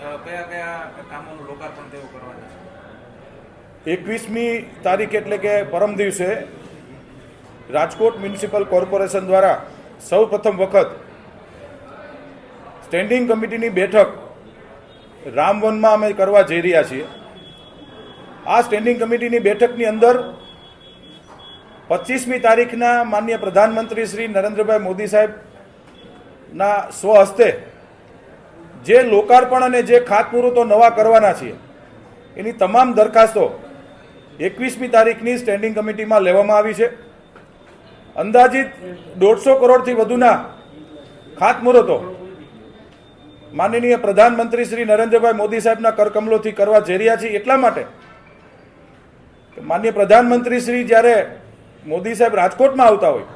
કયા કયા કામોનું લોકાર્પણ તેઓ કરવાના છે? એકવીસમી તારીખ એટલે કે પરમ દિવસે રાજકોટ મ્યુનિસિપલ કોર્પોરેશન દ્વારા સૌ પ્રથમ વખત સ્ટેન્ડિંગ કમિટીની બેઠક રામવનમાં અમે કરવા જઈ રહ્યા છીએ. આ સ્ટેન્ડિંગ કમિટીની બેઠકની અંદર પચીસમી તારીખના માન્ય પ્રધાનમંત્રી શ્રી નરેન્દ્રભાઈ મોદી સાહેબના સ્વહસ્તે જે લોકાર્પણ અને જે ખાતમુહૂર્તો નવા કરવાના છીએ, એની તમામ દરખાસ્તો એકવીસમી તારીખની સ્ટેન્ડિંગ કમિટીમાં લેવામાં આવી છે. અંદાજિત દોઢસો કરોડથી વધુના ખાતમુહૂર્તો માનનીય પ્રધાનમંત્રી શ્રી નરેન્દ્રભાઈ મોદી સાહેબના કરકમલોથી કરવા જઈ રહ્યા છીએ એટલા માટે માન્ય પ્રધાનમંત્રી શ્રી જ્યારે મોદી સાહેબ રાજકોટમાં આવતા હોય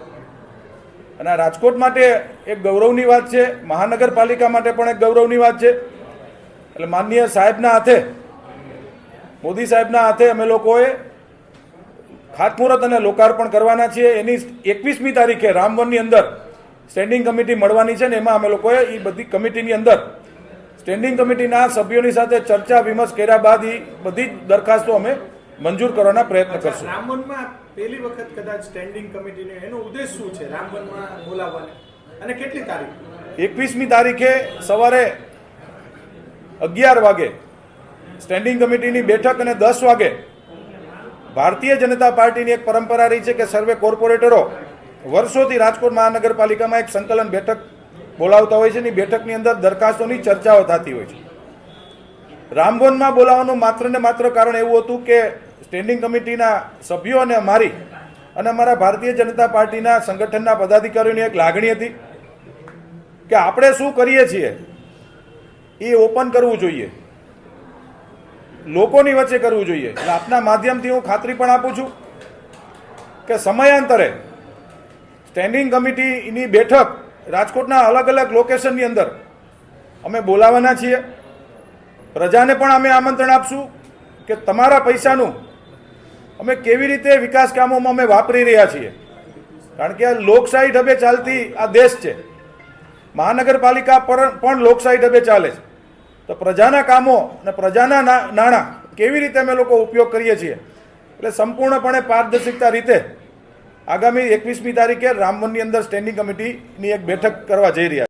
અને રાજકોટ માટે એક ગૌરવની વાત છે, મહાનગરપાલિકા માટે પણ એક ગૌરવની વાત છે. એટલે માનનીય સાહેબના હાથે, મોદી સાહેબના હાથે અમે લોકોએ ખાતમુહૂર્ત અને લોકાર્પણ કરવાના છીએ. એની એકવીસમી તારીખે રામવનની અંદર સ્ટેન્ડિંગ કમિટી મળવાની છે ને એમાં અમે લોકોએ એ બધી કમિટીની અંદર સ્ટેન્ડિંગ કમિટીના સભ્યોની સાથે ચર્ચા વિમર્શ કર્યા બાદ એ બધી જ દરખાસ્તો અમે મંજૂર કરવાના પ્રયત્ન કરશું. રામવનમાં પહેલી વખત કદાચ સ્ટેન્ડિંગ કમિટીને એનો ઉદ્દેશ શું છે? રામવનમાં બોલાવવાનો. અને કેટલી તારીખ? એકવીસમી તારીખે સવારે અગિયાર વાગે સ્ટેન્ડિંગ કમિટીની બેઠક અને દસ વાગે ભારતીય જનતા પાર્ટીની એક પરંપરા રહી છે કે સર્વે કોર્પોરેટરો વર્ષોથી રાજકોટ મહાનગરપાલિકામાં એક સંકલન બેઠક બોલાવતા હોય છે ની બેઠકની અંદર દરખાસ્તોની ચર્ચાઓ થતી હોય છે. રામવનમાં બોલાવવાનું માત્ર ને માત્ર કારણ એવું હતું કે સ્ટેન્ડિંગ કમિટીના સભ્યો અને અમારી અને અમારા ભારતીય જનતા પાર્ટીના સંગઠનના પદાધિકારીઓની એક લાગણી હતી કે આપણે શું કરીએ છીએ એ ઓપન કરવું જોઈએ. લોકોની વચ્ચે કરવું જોઈએ. એટલે આપના માધ્યમથી હું ખાતરી પણ આપું છું કે સમયાંતરે સ્ટેન્ડિંગ કમિટીની બેઠક રાજકોટના અલગ અલગ લોકેશનની અંદર અમે બોલાવવાના છીએ. પ્રજાને પણ અમે આમંત્રણ આપશું કે તમારા પૈસાનું અમે કેવી રીતે વિકાસ કામોમાં અમે વાપરી રહ્યા છીએ. કારણ કે આ લોકશાહી ઢબે ચાલતી આ દેશ છે. મહાનગરપાલિકા પર પણ લોકશાહી ઢબે ચાલે છે. તો પ્રજાના કામો અને પ્રજાના નાણાં કેવી રીતે અમે લોકો ઉપયોગ કરીએ છીએ? એટલે સંપૂર્ણપણે પારદર્શિકતા રીતે આગામી એકવીસમી તારીખે રામવનની અંદર સ્ટેન્ડિંગ કમિટીની એક બેઠક કરવા જઈ રહ્યા છે